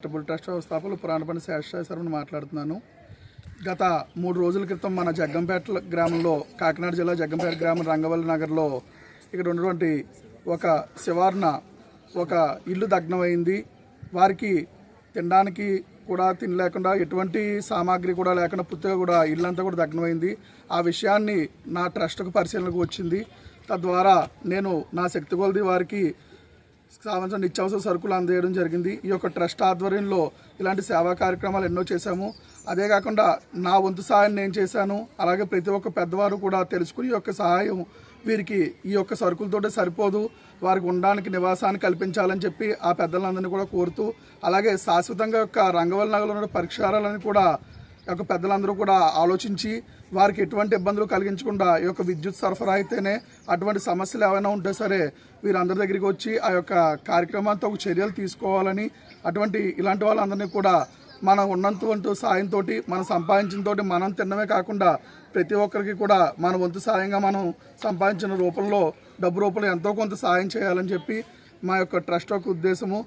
Charitable trust వ్యవస్థాపకులు పురాణపల్లి శేషాయ మాట్లాడుతున్నాను. గత మూడు రోజుల క్రితం మన జగ్గంపేట గ్రామంలో కాకినాడ జిల్లా జగ్గంపేట గ్రామం రంగవల్లి నగర్లో ఇక్కడ ఉన్నటువంటి ఒక శివార్న ఒక ఇల్లు దగ్నమైంది. వారికి తినడానికి కూడా తినలేకుండా ఎటువంటి సామాగ్రి కూడా లేకుండా పూర్తిగా కూడా ఇల్లంతా కూడా దగ్నమైంది. ఆ విషయాన్ని నా ట్రస్ట్కు పరిశీలనకు వచ్చింది. తద్వారా నేను నా శక్తి కొలది వారికి సంబంధించిన నిత్యావసర సరుకులు అందజేయడం జరిగింది. ఈ యొక్క ట్రస్ట్ ఆధ్వర్యంలో ఇలాంటి సేవా కార్యక్రమాలు ఎన్నో చేశాము. అదే కాకుండా నా వంతు సహాయం నేను చేశాను. అలాగే ప్రతి ఒక్క పెద్దవారు కూడా తెలుసుకుని ఈ యొక్క సహాయం వీరికి ఈ యొక్క సరుకులతోటే సరిపోదు. వారికి ఉండడానికి నివాసాన్ని కల్పించాలని చెప్పి ఆ పెద్దలందరినీ కూడా కోరుతూ అలాగే శాశ్వతంగా యొక్క రంగవల్లి నగరంలో పరిష్కారాలను కూడా యొక్క పెద్దలందరూ కూడా ఆలోచించి వారికి ఎటువంటి ఇబ్బందులు కలిగించకుండా ఈ యొక్క విద్యుత్ సరఫరా అయితేనే అటువంటి సమస్యలు ఏమైనా ఉంటే సరే వీరందరి దగ్గరికి వచ్చి ఆ యొక్క కార్యక్రమాంతో ఒక చర్యలు తీసుకోవాలని అటువంటి ఇలాంటి వాళ్ళందరినీ కూడా మనం ఉన్నంత సాయంతో మనం సంపాదించిన తోటి మనం తినడమే కాకుండా ప్రతి ఒక్కరికి కూడా మన వంతు సాయంగా మనం సంపాదించిన రూపంలో డబ్బు రూపంలో ఎంతో కొంత సాయం చేయాలని చెప్పి మా యొక్క ట్రస్ట్ యొక్క ఉద్దేశము.